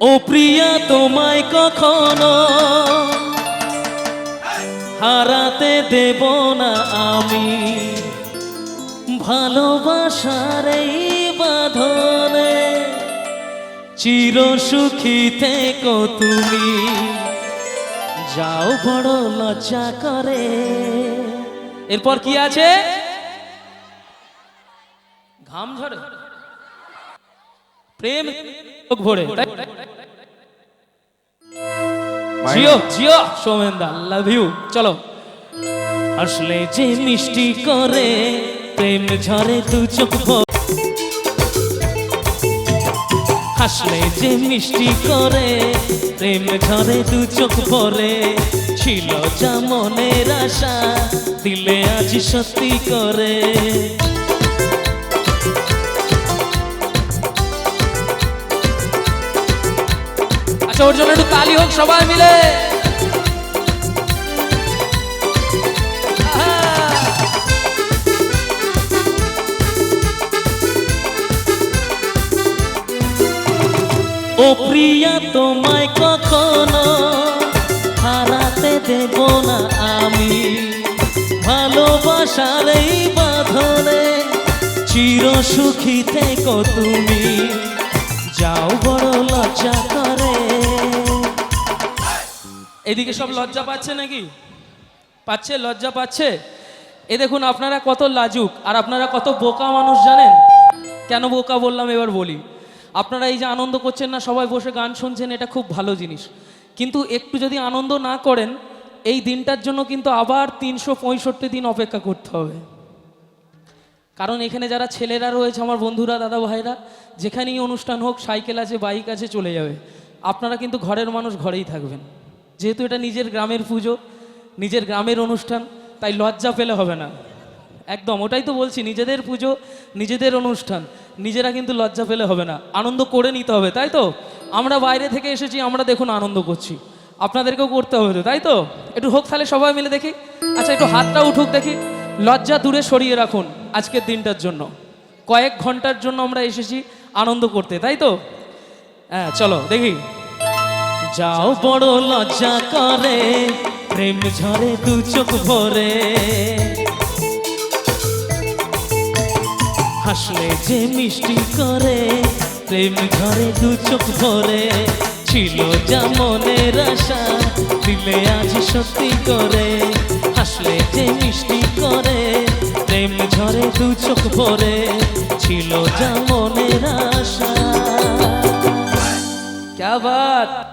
ও প্রিয়া, তোমায় কখনো হারাতে দেব না আমি। ভালোবাসার এই বাঁধনে চির সুখী থেকো তুমি। যাও বড় লজ্জা করে। এরপর কি আছে? ঘাম ঝরে। প্রেম ভরে? জিও জিও সোমেন্দা লাভ ইউ চলো। আসলে যে মিষ্টি করে প্রেম ঝরে দু চোখ। হাসলে যে মিষ্টি করে প্রেম ঝরে দু চোখ ভরে। ছিল যা মনের আশা দিলে আজ সত্যি করে। ওর জন্য একটু তালি হোক সবাই মিলে। ও প্রিয়া, তোমায় কখনো হারাতে দেব না আমি। ভালোবাসার এই বাঁধনে চির সুখী থেকো তুমি। যাও বড় লজ্জা এদিকে সব লজ্জা পাচ্ছে নাকি? পাচ্ছে, লজ্জা পাচ্ছে? এ দেখুন, আপনারা কত লাজুক আর আপনারা কত বোকা মানুষ জানেন? কেন বোকা বললাম এবার বলি। আপনারা এই যে আনন্দ করছেন না, সবাই বসে গান শুনছেন, এটা খুব ভালো জিনিস। কিন্তু একটু যদি আনন্দ না করেন, এই দিনটার জন্য কিন্তু আবার তিনশো পঁয়ষট্টি দিন অপেক্ষা করতে হবে। কারণ এখানে যারা ছেলেরা রয়েছে, আমার বন্ধুরা, দাদা ভাইরা, যেখানেই অনুষ্ঠান হোক, সাইকেল আছে, বাইক আছে, চলে যাবে। আপনারা কিন্তু ঘরের মানুষ, ঘরেই থাকবেন। যেহেতু এটা নিজের গ্রামের পুজো, নিজের গ্রামের অনুষ্ঠান, তাই লজ্জা পেলে হবে না। একদম, ওটাই তো বলছি, নিজেদের পুজো, নিজেদের অনুষ্ঠান, নিজেরা কিন্তু লজ্জা পেলে হবে না। আনন্দ করে নিতে হবে, তাই তো? আমরা বাইরে থেকে এসেছি, আমরা দেখুন আনন্দ করছি। আপনাদেরকেও করতে হবে তো, তাই তো? একটু হোক তাহলে সবাই মিলে দেখি। আচ্ছা একটু হাতটা উঠুক দেখি। লজ্জা দূরে সরিয়ে রাখুন আজকের দিনটার জন্য। কয়েক ঘণ্টার জন্য আমরা এসেছি আনন্দ করতে, তাই তো? হ্যাঁ চলো, দেখি। যাও বড় লজ্জা করে প্রেম ঝরে দু চোখ ভরে হাসলে যে মিষ্টি করে প্রেম ঝরে দু চোখ ভরে ছিল যা মনের আশা দিলে আজ সত্যি করে হাসলে যে মিষ্টি করে প্রেম ঝরে দু চোখ ভরে ছিল যা মনের আশা क्या बात